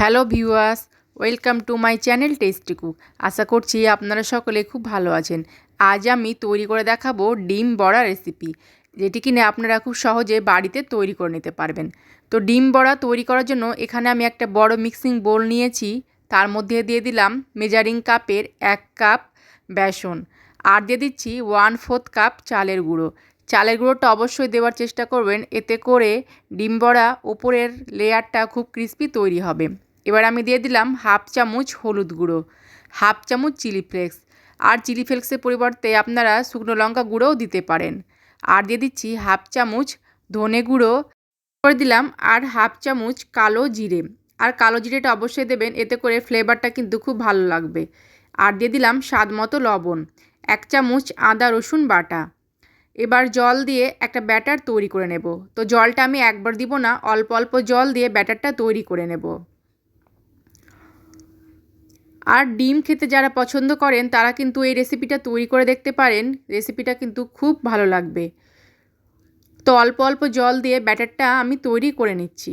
Hello viewers, welcome to my channel tasty cook. আশা করছি আপনারা সকলে খুব ভালো আছেন। আজ আমি তৈরি করে দেখাবো ডিম বড়া রেসিপি, যেটি কিনে আপনারা খুব সহজে বাড়িতে তৈরি করে নিতে পারবেন। তো ডিম বড়া তৈরি করার জন্য এখানে আমি একটা বড় মিক্সিং বোল নিয়েছি, তার মধ্যে দিয়ে দিলাম মেজারিং কাপের এক কাপ বেসন, আর দিয়ে দিচ্ছি ওয়ান ফোর্থ কাপ চালের গুঁড়ো। চালের গুঁড়োটা অবশ্যই দেওয়ার চেষ্টা করবেন, এতে করে ডিম বড়া ওপরের লেয়ারটা খুব ক্রিস্পি তৈরি হবে। এবার আমি দিয়ে দিলাম হাফ চামচ হলুদ গুঁড়ো, হাফ চামচ চিলি ফ্লেক্স। আর চিলি ফ্লেক্সের পরিবর্তে আপনারা শুকনো লঙ্কা গুঁড়োও দিতে পারেন। আর দিয়ে দিচ্ছি হাফ চামচ ধনে গুঁড়ো। করে দিলাম আর হাফ চামচ কালো জিরে। আর কালো জিরেটা অবশ্যই দেবেন, এতে করে ফ্লেভারটা কিন্তু খুব ভালো লাগবে। আর দিয়ে দিলাম স্বাদ মতো লবণ, এক চামচ আদা রসুন বাটা। এবার জল দিয়ে একটা ব্যাটার তৈরি করে নেব। তো জলটা আমি একবার দিব না, অল্প অল্প জল দিয়ে ব্যাটারটা তৈরি করে নেব। আর ডিম খেতে যারা পছন্দ করেন, তারা কিন্তু এই রেসিপিটা তৈরি করে দেখতে পারেন। রেসিপিটা কিন্তু খুব ভালো লাগবে। তো অল্প অল্প জল দিয়ে ব্যাটারটা আমি তৈরি করে নিচ্ছি।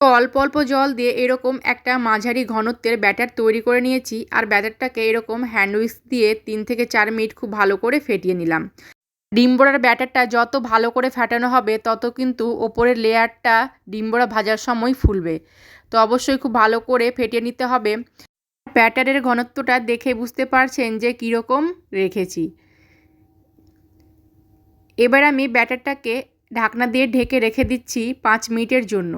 তো অল্প অল্প জল দিয়ে এরকম একটা মাঝারি ঘনত্বের ব্যাটার তৈরি করে নিয়েছি আর ব্যাটারটাকে এরকম হ্যান্ডউইচ দিয়ে তিন থেকে চার মিনিট খুব ভালো করে ফেটিয়ে নিলাম। ডিম বড়ার ব্যাটারটা যত ভালো করে ফেটানো হবে, তত কিন্তু ওপরের লেয়ারটা ডিম বড়া ভাজার সময় ফুলবে। তো অবশ্যই খুব ভালো করে ফেটিয়ে নিতে হবে। ব্যাটারের ঘনত্বটা দেখে বুঝতে পারছেন যে কীরকম রেখেছি। এবার আমি ব্যাটারটাকে ঢাকনা দিয়ে ঢেকে রেখে দিচ্ছি পাঁচ মিনিটের জন্য।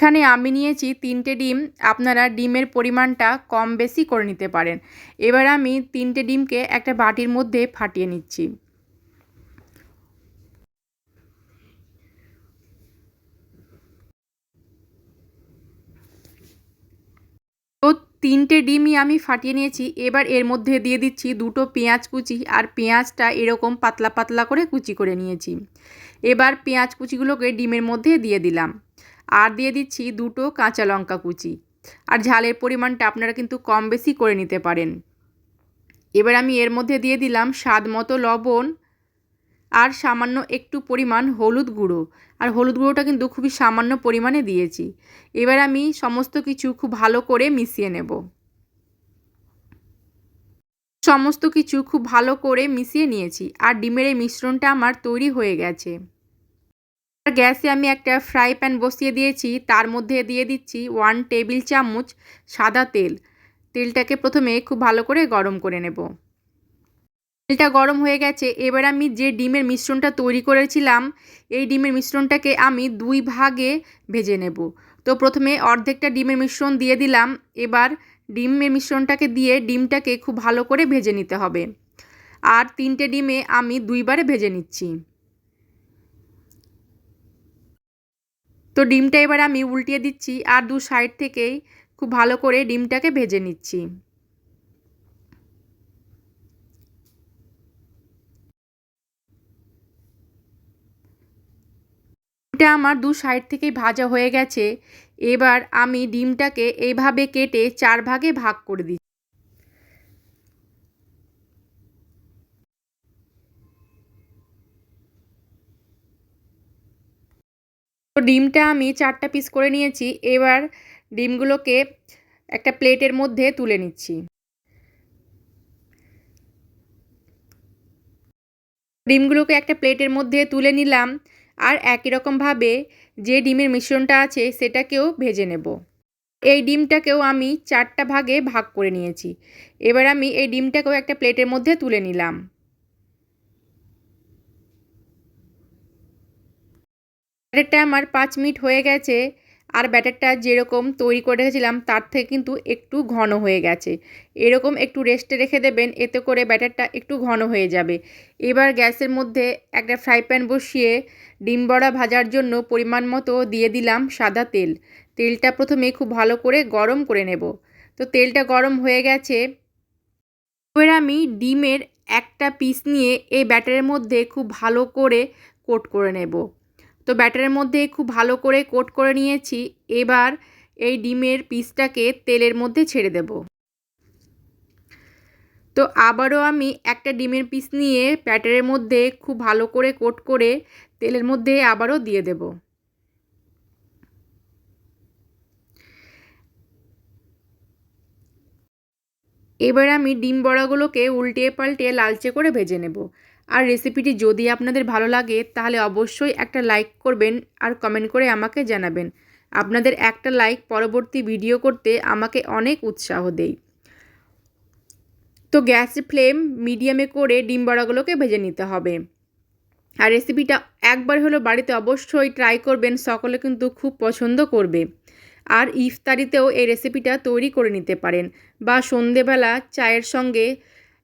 এখানে আমি নিয়েছি তিনটে ডিম, আপনারা ডিমের পরিমাণটা কম বেশি করে নিতে পারেন। এবার আমি তিনটে ডিমকে একটা বাটির মধ্যে ফাটিয়ে নিচ্ছি তো তিনটে ডিমই আমি ফাটিয়ে নিয়েছি, এবার এর মধ্যে দিয়ে দিচ্ছি দুটো পেঁয়াজ কুচি আর পেঁয়াজটা এরকম পাতলা পাতলা করে কুচি করে নিয়েছি। এবার পেঁয়াজ কুচিগুলোকে ডিমের মধ্যে দিয়ে দিলাম। আর দিয়ে দিচ্ছি দুটো কাঁচা লঙ্কা কুচি। আর ঝালের পরিমাণটা আপনারা কিন্তু কম বেশি করে নিতে পারেন। এবার আমি এর মধ্যে দিয়ে দিলাম স্বাদ মতো লবণ আর সামান্য একটু পরিমাণ হলুদ গুঁড়ো। আর হলুদ গুঁড়োটা কিন্তু খুবই সামান্য পরিমাণে দিয়েছি। এবার আমি সমস্ত কিছু খুব ভালো করে মিশিয়ে নেব। সমস্ত কিছু খুব ভালো করে মিশিয়ে নিয়েছি। আর ডিমের এই মিশ্রণটা আমার তৈরি হয়ে গেছে। গ্যাসে আমি একটা ফ্রাই প্যান বসিয়ে দিয়েছি। তার মধ্যে দিয়ে দিচ্ছি ওয়ান টেবিল চামচ সাদা তেল। তেলটাকে প্রথমে খুব ভালো করে গরম করে নেব। তেলটা গরম হয়ে গেছে। এবার আমি যে ডিমের মিশ্রণটা তৈরি করেছিলাম, এই ডিমের মিশ্রণটাকে আমি দুই ভাগে ভেজে নেব। তো প্রথমে অর্ধেকটা ডিমের মিশ্রণ দিয়ে দিলাম। এবার ডিমের মিশ্রণটাকে দিয়ে ডিমটাকে খুব ভালো করে ভেজে নিতে হবে। আর তিনটে ডিমে আমি দুইবারে ভেজে নিচ্ছি। তো ডিমটা এবার আমি উল্টিয়ে দিচ্ছি আর দু সাইড থেকেই খুব ভালো করে ডিমটাকে ভেজে নিচ্ছি। ডিমটা আমার দু সাইড থেকেই ভাজা হয়ে গেছে। এবার আমি ডিমটাকে এইভাবে কেটে চার ভাগে ভাগ করে দিচ্ছি। তো ডিমটা আমি চারটা পিস করে নিয়েছি। এবার ডিমগুলোকে একটা প্লেটের মধ্যে তুলে নিচ্ছি। ডিমগুলোকে একটা প্লেটের মধ্যে তুলে নিলাম। আর একই রকমভাবে যে ডিমের মিশ্রণটা আছে সেটাকেও ভেজে নেব। এই ডিমটাকেও আমি চারটা ভাগে ভাগ করে নিয়েছি। এবার আমি এই ডিমটাকেও একটা প্লেটের মধ্যে তুলে নিলাম। ব্যাটারটা আমার পাঁচ মিনিট হয়ে গেছে। আর ব্যাটারটা যেরকম তৈরি করে রেখেছিলাম, তার থেকে কিন্তু একটু ঘন হয়ে গেছে। এরকম একটু রেস্টে রেখে দেবেন, এতে করে ব্যাটারটা একটু ঘন হয়ে যাবে। এবার গ্যাসের মধ্যে একটা ফ্রাই প্যান বসিয়ে ডিম বড়া ভাজার জন্য পরিমাণ মতো দিয়ে দিলাম সাদা তেল। তেলটা প্রথমে খুব ভালো করে গরম করে নেব। তো তেলটা গরম হয়ে গেছে। এবার আমি ডিমের একটা পিস নিয়ে এই ব্যাটারের মধ্যে খুব ভালো করে কোট করে নেব। তো ব্যাটারের মধ্যে খুব ভালো করে কোট করে নিয়েছি। এবার এই ডিমের পিসটাকে তেলের মধ্যে ছেড়ে দেব। তো আবারও আমি একটা ডিমের পিস নিয়ে প্যাটারের মধ্যে খুব ভালো করে কোট করে তেলের মধ্যে আবারও দিয়ে দেব। এবার আমি ডিম বড়াগুলোকে উল্টে পাল্টে লালচে করে ভেজে নেব। আর রেসিপিটি যদি আপনাদের ভালো লাগে, তাহলে অবশ্যই একটা লাইক করবেন আর কমেন্ট করে আমাকে জানাবেন। আপনাদের একটা লাইক পরবর্তী ভিডিও করতে আমাকে অনেক উৎসাহ দেয়। তো গ্যাস ফ্লেম মিডিয়ামে করে ডিম বড়াগুলোকে ভেজে নিতে হবে। আর রেসিপিটা একবার হলো বাড়িতে অবশ্যই ট্রাই করবেন, সকলে কিন্তু খুব পছন্দ করবে। আর ইফতারিতেও এই রেসিপিটা তৈরি করে নিতে পারেন বা সন্ধেবেলা চায়ের সঙ্গে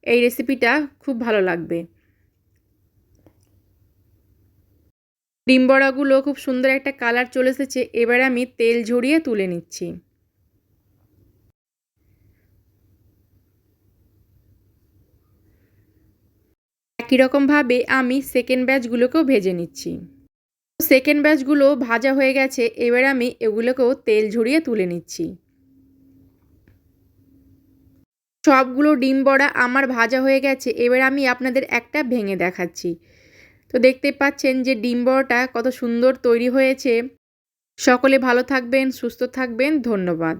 এই রেসিপিটা খুব ভালো লাগবে। ডিম বড়াগুলো খুব সুন্দর একটা কালার চলে এসেছে। এবার আমি তেল ঝরিয়ে তুলে নিচ্ছি। একই রকমভাবে আমি সেকেন্ড ব্যাচগুলোকেও ভেজে নিচ্ছি। সেকেন্ড ব্যাচগুলো ভাজা হয়ে গেছে, এবার আমি এগুলোকেও তেল ঝরিয়ে তুলে নিচ্ছি। সবগুলো ডিম বড়া আমার ভাজা হয়ে গেছে, এবার আমি আপনাদের একটা ভেঙে দেখাচ্ছি। তো দেখতে পাচ্ছেন যে ডিম বড়টা কত সুন্দর তৈরি হয়েছে। সকলে ভালো থাকবেন, সুস্থ থাকবেন, ধন্যবাদ।